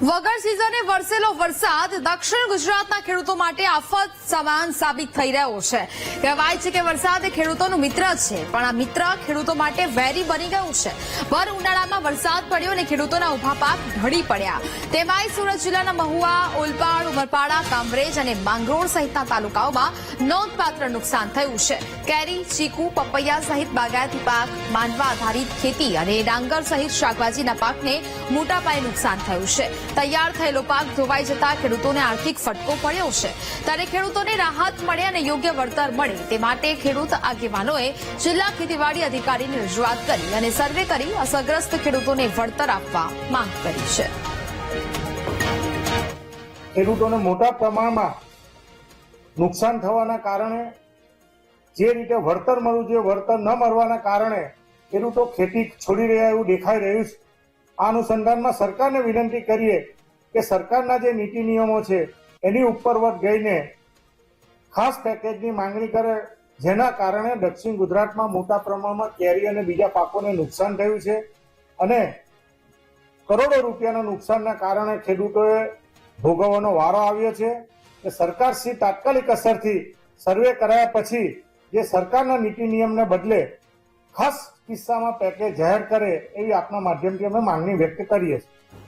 વગર સિઝને વરસેલો વરસાદ દક્ષિણ ગુજરાતના ખેડૂતો માટે આફત સમાન સાબિત થઈ રહ્યો છે. કહેવાય છે કે વરસાદ એ ખેડૂતોનું મિત્ર છે, પણ આ મિત્ર ખેડૂતો માટે વેરી બની ગયું છે. ભર ઉનાળામાં વરસાદ પડ્યો અને ખેડૂતોના ઊભા પાક ઢળી પડ્યા. તેમાંય સુરત જિલ્લાના મહુવા, ઓલપાડ, ઉમરપાડા, કામરેજ અને માંગરોળ સહિતના તાલુકાઓમાં નોંધપાત્ર નુકસાન થયું છે. કેરી, ચીકુ, પપૈયા સહિત બાગાયતી પાક માંડવા આધારિત ખેતી અને ડાંગર સહિત શાકભાજીના પાકને મોટા પાયે નુકસાન થયું છે. તૈયાર થયેલો પાક ધોવાઈ જતા ખેડૂતોને આર્થિક ફટકો પડ્યો છે. ત્યારે ખેડૂતોને રાહત મળે અને યોગ્ય વળતર મળે તે માટે ખેડૂત આગેવાનોએ જિલ્લા ખેતીવાડી અધિકારીને રજૂઆત કરી અને સર્વે કરી અસરગ્રસ્ત ખેડૂતોને વળતર આપવા માંગ કરી છે. ખેડૂતોને મોટા પ્રમાણમાં નુકસાન થવાના કારણે, જે રીતે વળતર મળવું જોઈએ વળતર ન મળવાના કારણે ખેડૂતો ખેતી છોડી રહ્યા એવું દેખાઈ રહ્યું છે. આ અનુસંધાનમાં સરકારને વિનંતી કરીએ કે સરકારના જે નીતિ નિયમો છે, એની ઉપર વર્ગ ગઈને ખાસ પેકેજની માંગણી કરે, જેના કારણે દક્ષિણ ગુજરાતમાં મોટા પ્રમાણમાં કેરી અને બીજા પાકોને નુકસાન થયું છે અને કરોડો રૂપિયાના નુકસાનના કારણે ખેડૂતોએ ભોગવવાનો વારો આવ્યો છે. કે સરકાર શ્રી તાત્કાલિક અસરથી સર્વે કરાયા પછી જે સરકારના નીતિ નિયમને બદલે ખાસ કિસ્સામાં પેકેજ જાહેર કરે એવી આપના માધ્યમથી અમે માંગણી વ્યક્ત કરીએ છીએ.